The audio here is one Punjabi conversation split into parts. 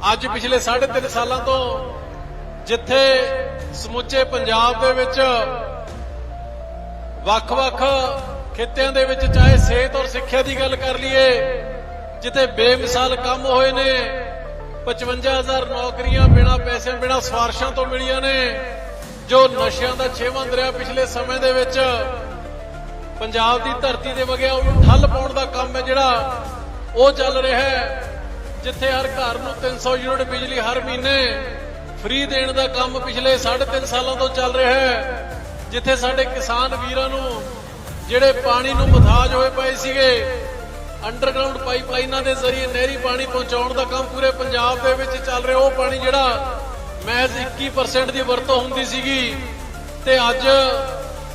ਅੱਜ ਪਿਛਲੇ 3.5 ਸਾਲਾਂ ਤੋਂ ਜਿੱਥੇ ਸਮੁੱਚੇ ਪੰਜਾਬ ਦੇ ਵਿੱਚ ਵੱਖ-ਵੱਖ ਖਿੱਤਿਆਂ ਦੇ ਵਿੱਚ ਚਾਹੇ ਸਿਹਤ ਔਰ ਸਿੱਖਿਆ ਦੀ ਗੱਲ ਕਰ ਲਈਏ, ਜਿੱਥੇ ਬੇਮਿਸਾਲ ਕੰਮ ਹੋਏ ਨੇ 55000 ਨੌਕਰੀਆਂ ਬਿਨਾ ਪੈਸੇ, ਬਿਨਾ ਸਵਾਰਸ਼ਾਂ ਤੋਂ ਮਿਲੀਆਂ ਨੇ, ਜੋ ਨਸ਼ਿਆਂ ਦਾ ਛੇਵਾਂ ਦਰਿਆ ਪਿਛਲੇ ਸਮੇਂ ਦੇ ਵਿੱਚ ਪੰਜਾਬ ਦੀ ਧਰਤੀ ਦੇ ਵਗਿਆ ਉਹਨੂੰ ਠੱਲ ਪਾਉਣ ਦਾ ਕੰਮ ਹੈ ਜਿਹੜਾ ਉਹ ਚੱਲ ਰਿਹਾ ਹੈ। ਜਿੱਥੇ ਹਰ ਘਰ ਨੂੰ 300 ਯੂਨਿਟ ਬਿਜਲੀ ਹਰ ਮਹੀਨੇ ਫ੍ਰੀ ਦੇਣ ਦਾ ਕੰਮ ਪਿਛਲੇ 3.5 ਸਾਲਾਂ ਤੋਂ ਚੱਲ ਰਿਹਾ ਹੈ, ਜਿੱਥੇ ਸਾਡੇ ਕਿਸਾਨ ਵੀਰਾਂ ਨੂੰ ਜਿਹੜੇ ਪਾਣੀ ਨੂੰ ਮਥਾਜ ਹੋਏ ਪਏ ਸੀਗੇ ਅੰਡਰਗਰਾਉਂਡ ਪਾਈਪਲਾਈਨਾਂ ਦੇ ਜ਼ਰੀਏ ਨਹਿਰੀ ਪਾਣੀ ਪਹੁੰਚਾਉਣ ਦਾ ਕੰਮ ਪੂਰੇ ਪੰਜਾਬ ਦੇ ਵਿੱਚ ਚੱਲ ਰਿਹਾ, ਉਹ ਪਾਣੀ ਜਿਹੜਾ ਮਹਿਜ਼ 21% ਦੀ ਵਰਤੋਂ ਹੁੰਦੀ ਸੀਗੀ ਤੇ ਅੱਜ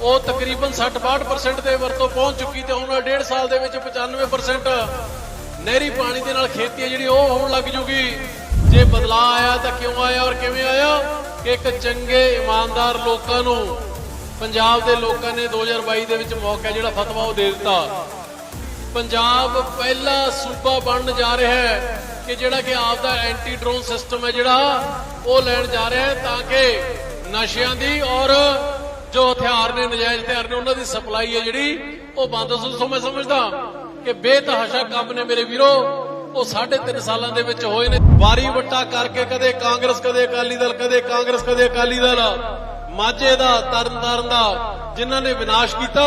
ਉਹ ਤਕਰੀਬਨ 60-62% ਤੇ ਵਰਤੋਂ ਪਹੁੰਚ ਚੁੱਕੀ ਤੇ ਹੁਣ ਡੇਢ ਸਾਲ ਦੇ ਵਿੱਚ 95% ਨਹਿਰੀ ਪਾਣੀ ਦੇ ਨਾਲ ਖੇਤੀ ਹੈ ਜਿਹੜੀ, ਉਹ ਹੋਣ ਲੱਗ ਜੂਗੀ। ਜੇ ਬਦਲਾਅ ਆਇਆ ਤਾਂ ਕਿਉਂ ਆਇਆ ਔਰ ਕਿਵੇਂ ਆਇਆ? ਕਿ ਇੱਕ ਚੰਗੇ, ਇਮਾਨਦਾਰ ਲੋਕਾਂ ਨੂੰ ਪੰਜਾਬ ਦੇ ਲੋਕਾਂ ਨੇ 2022 ਦੇ ਵਿੱਚ ਮੌਕਾ ਜਿਹੜਾ ਫਤਵਾ ਉਹ ਦੇ ਦਿੱਤਾ। ਪੰਜਾਬ ਪਹਿਲਾ ਸੂਬਾ ਬਣਨ ਜਾ ਰਿਹਾ ਹੈ ਕਿ ਜਿਹੜਾ ਕਿ ਆਪ ਦਾ ਐਂਟੀ ਡਰੋਨ ਸਿਸਟਮ ਹੈ ਜਿਹੜਾ, ਉਹ ਲੈਣ ਜਾ ਰਿਹਾ ਹੈ ਤਾਂ ਕਿ ਨਸ਼ਿਆਂ ਦੀ ਔਰ ਜੋ ਹਥਿਆਰ ਨੇ, ਨਜਾਇਜ਼ ਹਥਿਆਰ ਨੇ, ਉਹਨਾਂ ਦੀ ਸਪਲਾਈ ਹੈ ਜਿਹੜੀ, ਉਹ ਬੰਦ ਸੋ ਮੈਂ ਸਮਝਦਾ ਕਿ ਬੇਤਹਾਸ਼ਾ ਕੰਮ ਨੇ ਮੇਰੇ ਵੀਰੋ, ਉਹ 3.5 ਸਾਲਾਂ ਦੇ ਵਿੱਚ ਹੋਏ ਨੇ। ਵਾਰੀ ਵਟਾ ਕਰਕੇ ਕਦੇ ਕਾਂਗਰਸ, ਕਦੇ ਅਕਾਲੀ ਦਲ, ਕਦੇ ਕਾਂਗਰਸ, ਕਦੇ ਅਕਾਲੀ ਦਲ। ਮਾਝੇ ਦਾ, ਤਰਨਤਾਰਨ ਦਾ, ਜਿਨ੍ਹਾਂ ਨੇ ਵਿਨਾਸ਼ ਕੀਤਾ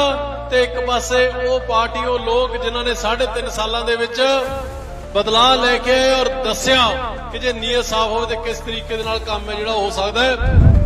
ਤੇ ਇੱਕ ਪਾਸੇ ਉਹ ਪਾਰਟੀ, ਉਹ ਲੋਕ ਜਿਨ੍ਹਾਂ ਨੇ 3.5 ਸਾਲਾਂ ਦੇ ਵਿੱਚ ਬਦਲਾਅ ਲੈ ਕੇ ਆਏ ਔਰ ਦੱਸਿਆ ਕਿ ਜੇ ਨੀਅਤ ਸਾਫ਼ ਹੋਵੇ ਤੇ ਕਿਸ ਤਰੀਕੇ ਦੇ ਨਾਲ ਕੰਮ ਹੈ ਜਿਹੜਾ ਹੋ ਸਕਦਾ ਹੈ।